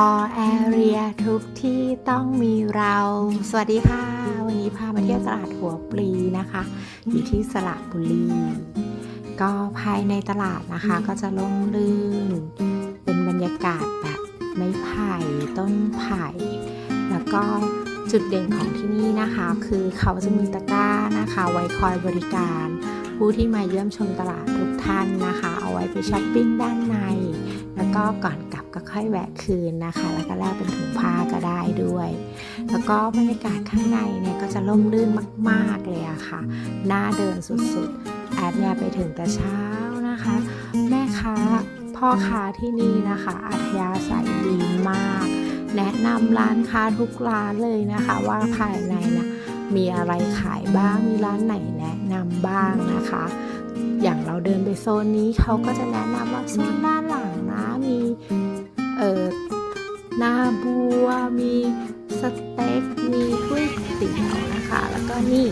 all area ทุกที่ต้องมีเรา สวัสดีค่ะ วันนี้พามาเที่ยวตลาดหัวปลีนะคะ อยู่ที่สระบุรี ก็ภายในตลาดนะคะก็จะล่มลื่น เป็นบรรยากาศแบบไม้ไผ่ต้นไผ่ แล้วก็จุดเด่นของที่นี่นะคะ คือเขาจะมีตะกร้านะคะ ไว้คอยบริการ ผู้ที่มาเยี่ยมชมตลาดทุกท่านนะคะ เอาไว้ไปช้อปปิ้งด้านใน แล้วก็ก่อนกลับก็ค่อยแวะคืนนะคะ แล้วก็แลกเป็นถุงผ้าก็ได้ด้วย แล้วก็บรรยากาศข้างในเนี่ยก็จะร่มรื่นมาก ๆ เลยอะค่ะ น่าเดินสุดๆ แอดเนี่ยไปถึงแต่เช้านะคะ แม่ค้าพ่อค้าที่นี่นะคะ อัธยาศัยดีมาก แนะนำร้านค้าทุกร้านเลยนะคะ ว่าภายในนะมีอะไรขายบ้าง มีร้านไหนแนะนำบ้างนะคะ อย่างเราเดินไปโซนนี้เขาก็จะแนะนำว่าโซนด้านหลังนะมีเอ่อหน้าบัว มีสเต็ก มีก๋วยเตี๋ยวนะคะ แล้วก็นี่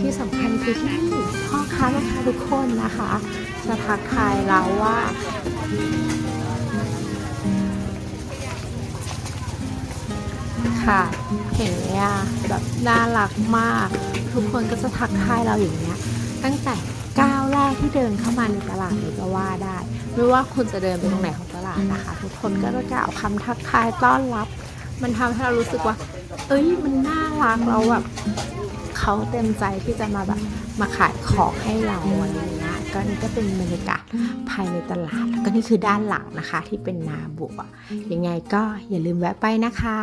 ที่สำคัญคือที่นี่พ่อค้าแม่ค้าทุกคนนะคะ จะทักทายเราว่าค่ะเห็นไหมอะแบบน่ารักมาก ทุกคนก็จะทักทายเราอย่างเงี้ย ตั้งแต่ก้าวแรกที่เดินเข้ามาในตลาดเลยก็ว่าได้ ไม่ว่าคุณจะเดินไปตรงไหนของตลาดนะคะ ทุกคนก็จะกล่าวคำทักทายต้อนรับ มันทำให้เรารู้สึกว่า เอ้ยมันน่ารักแล้วแบบเขาเต็มใจที่จะมาแบบมาขายของให้เราอะไรอย่างเงี้ยก็นี่ก็เป็นบรรยากาศภายในตลาดแล้วก็นี่คือด้านหลังนะคะที่เป็นนาบัวยังไงก็อย่าลืมแวะไปนะคะ